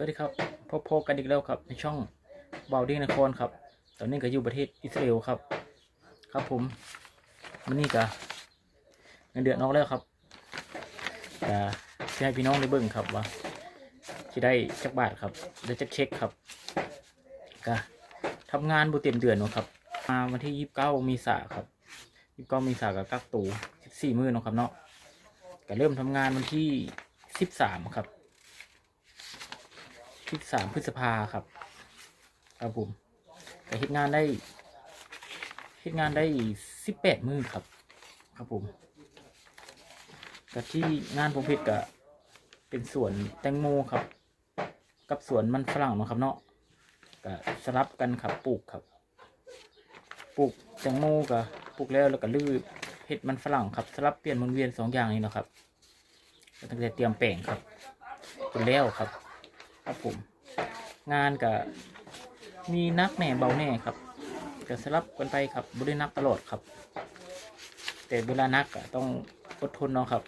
วัสดีครับพบพบกันอีกแล้วครับในช่องบาวดิ้งนครครับ ตอนนี้ก็อยู่ประเทศอิสราเอลครับ ครับผมวันนี้ก็เงินเดือนออกแล้วครับจะจะให้พี่น้องได้เบิ่งครับว่าจะได้จักบาทครับเดี๋ยวจะเช็คครับก็ทำงานบุเต็มเดือนนะครับมาวันที่ยี่สิบเก้ามีสาครับยี่สิบเก้ามีสากับกักตูสิบสี่มื้อนะครับเนาะก็เริ่มทำงานวันที่สิบสามครับ ที่สามพฤษภาครับ ครับผมแต่เฮ็ดงานได้เฮ็ดงานได้สิบแปดมือครับ ครับผมกับที่งานผมเฮ็ดก็เป็นสวนแตงโมครับ กับสวนมันฝรั่งนะครับเนาะก็สลับกันครับปลูกครับปลูกแตงโมก็ปลูกแล้วแล้วก็ลือเฮ็ดมันฝรั่งครับสลับเปลี่ยนหมุนเวียนสองอย่างนี้นะครับก็ตั้งแต่เตรียมแปลงครับจนแล้วครับ ครับผม งานกับมีนักแหน่เบาแหน่ครับจะสลับกันไปครับบรินักตลอดครับ แต่เวลานักอะต้องอดทนเนาะครับ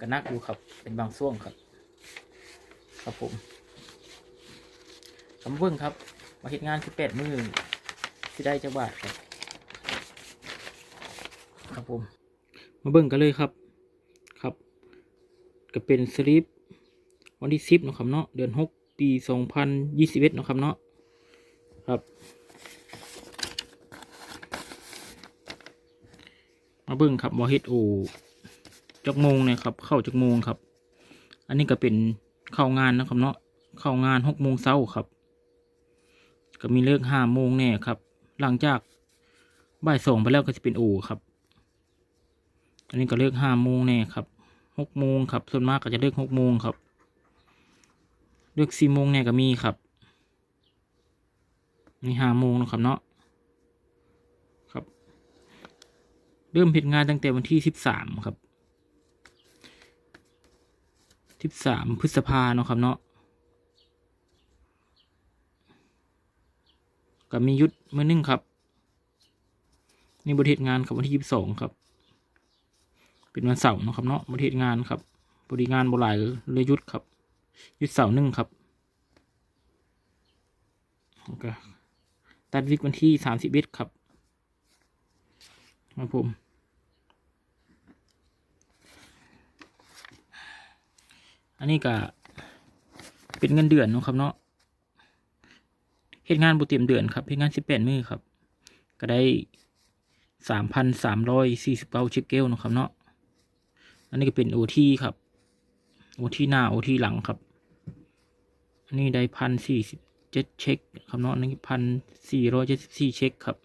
ก็นักอยู่ครับเป็นบางช่วงครับ ครับผมคำเบิ้งครับ มาเห็นงานที่แปดมือที่ได้จังบาทครับ ครับผม มาเบิ้งกันเลยครับครับ ก็เป็นสลิปวันที่สิบนะครับเนาะเดือนหก ปีสองพันยี่สิบเอ็ดนะครับเนาะครับ มาเบิ่งครับวอเฮดโอจักโมงเนี่ยครับ เข้าจักโมงครับ อันนี้ก็เป็นเข้างานนะครับเนาะเข้างานหกโมงเช้าครับ ก็มีเลิกห้าโมงแน่ครับ หลังจากบ่ายสองไปแล้วก็จะเป็นโอครับ อันนี้ก็เลิกห้าโมงแน่ครับหกโมงครับ ส่วนมากก็จะเลิกหกโมงครับ เลือกสี่โมงเนี่ยก็มีครับนี่ห้าโมงนะครับเนาะครับ เริ่มผิดงานตั้งแต่วันที่สิบสามครับสิบสามพฤษภาเนาะครับเนาะก็มียุดมือนึงครับ นี่บทเหตุงานครับวันที่ยี่สิบสองครับ เป็นวันเสาร์นะครับเนาะบทเหตุงานครับบริงานบหลายเลยยุดครับ ยุดเสาร์หนึ่งครับโอเคตัดวิกวันที่สามสิบเอ็ดครับครับผม อันนี้ก็เป็นเงินเดือนเนาะครับเนาะเหตุงานบุเตียมเดือนครับเหตุงานสิบแปดมือครับ ก็ได้สามพันสามร้อยสี่สิบเก้าชคเกลนะครับเนาะ อันนี้ก็เป็นโอทีครับ โอทีหน้าโอทีหลังครับ นนี้ได้พันสี่สิบเจ็ดเช็คครับเนาะอันนี้พันสี่ร้อยเจ็ดสิบสี่เช็คครับ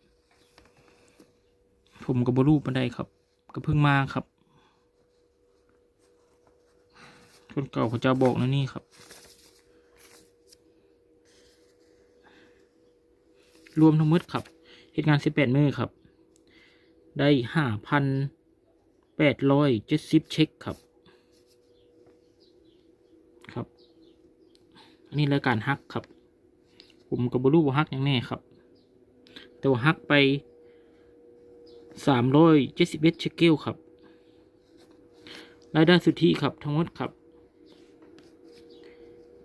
ผมกับบรูปันได้ครับ ก็เพิ่งมาครับ คนเก่าเขาเจ้าบอกนะนี่ครับ รวมทั้งหมดครับเหตุงานสิบแปดมือครับ ได้ห้าพันแปดร้อยเจ็ดสิบเช็คครับ อันนี้รายการฮักครับ ผมกับบรูว่าฮักอย่างแน่ครับ แต่ว่าฮักไปสามร้อยเจ็ดสิบเอ็ดเชเกลครับ รายได้สุทธิครับ ทั้งหมดครับ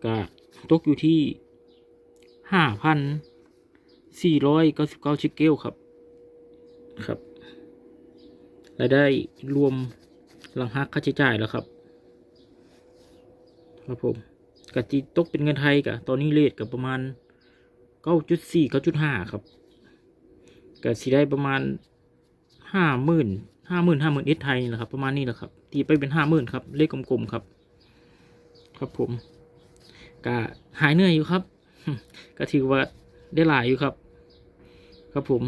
ก็ตกอยู่ที่ห้าพันสี่ร้อยเก้าสิบเก้าเชคเกลครับ ครับรายได้รวมหลังหักค่าใช้จ่ายแล้วครับ ครับผม กะจิตกเป็นเงินไทยกะตอนนี้เลทกับประมาณเก้าจุดสี่เก้าจุดห้าครับกะสิได้ประมาณห้าหมื่นห้าหมื่นห้าหมื่นเอสไทยนี่แหละครับประมาณนี้แหละครับตีไปเป็นห้าหมื่นครับเลขกลมๆครับ ครับผมกะหายเหนื่อยอยู่ครับ ก็ถือว่าได้หลายอยู่ครับ ครับผม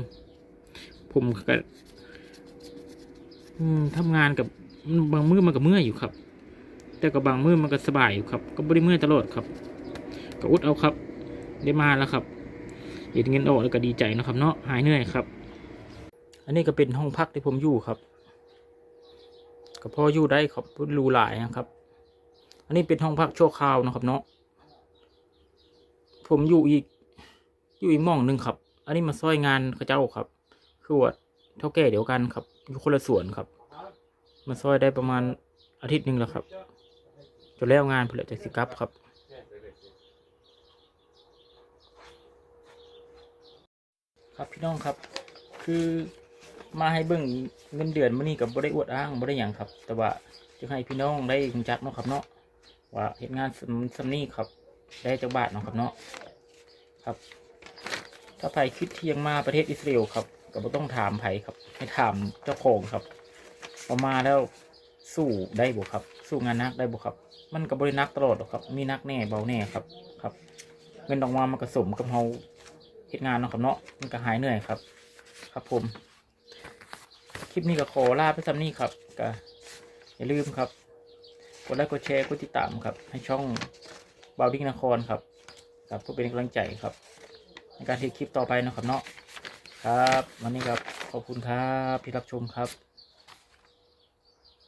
ผมก็ทำงานกับบางมือมันก็เมื่อยอยู่ครับ แต่กับบางมือมันก็สบายอยู่ครับ ก็ไม่ได้เมื่อตลอดครับก็อุดเอาครับ ได้มาแล้วครับเห็นเงินออกแล้วก็ดีใจนะครับ เนาะหายเหนื่อยครับ อันนี้ก็เป็นห้องพักที่ผมอยู่ครับก็พออยู่ได้ครับรูหลายนะครับ อันนี้เป็นห้องพักชั่วคราวนะครับ เนาะผมอยู่อีกอยู่อีกม่องหนึ่งครับ อันนี้มาซอยงานเขาเจ้าครับ คือว่าเท่าแก่เดียวกันครับ อยู่คนละส่วนครับ มาซอยได้ประมาณอาทิตย์หนึ่งแล้วครับ จะแล้วงานเพื่อจะสิกับครับครับพี่น้องครับคือมาให้เบิ้งเงินเดือนมื่นี่กับบริอวดอ้างบริอย่างครับ แต่ว่าจะให้พี่น้องได้รู้จักเนาะครับเนาะว่าเห็นงานซัมนี่ครับ ได้จักบาทเนาะครับเนาะครับ ถ้าไผคิดเที่ยงมาประเทศอิสราเอลครับก็ต้องถามไผ่ครับ ให้ถามเจ้าของครับพอมาแล้วสู้ได้บ่ครับ สู้งานนักได้บ่ครับ มันก็บ่ได้หนักตลอดหรอกครับ มีนักแน่เบาแน่ครับ ครับ เงินออกมามันก็สมกับเฮาเฮ็ดงานเนาะครับเนาะ มันก็หายเหนื่อยครับ ครับผม คลิปนี้ก็ขอลาไปซ้ำนี้ครับก็อย่าลืมครับ กดไลค์กดแชร์กดติดตามครับ ให้ช่องบาวดิ้งนครครับ ครับเพื่อเป็นกำลังใจครับ ในการทำคลิปต่อไปนะครับเนาะ ครับ วันนี้ครับ ขอบคุณครับที่รับชมครับ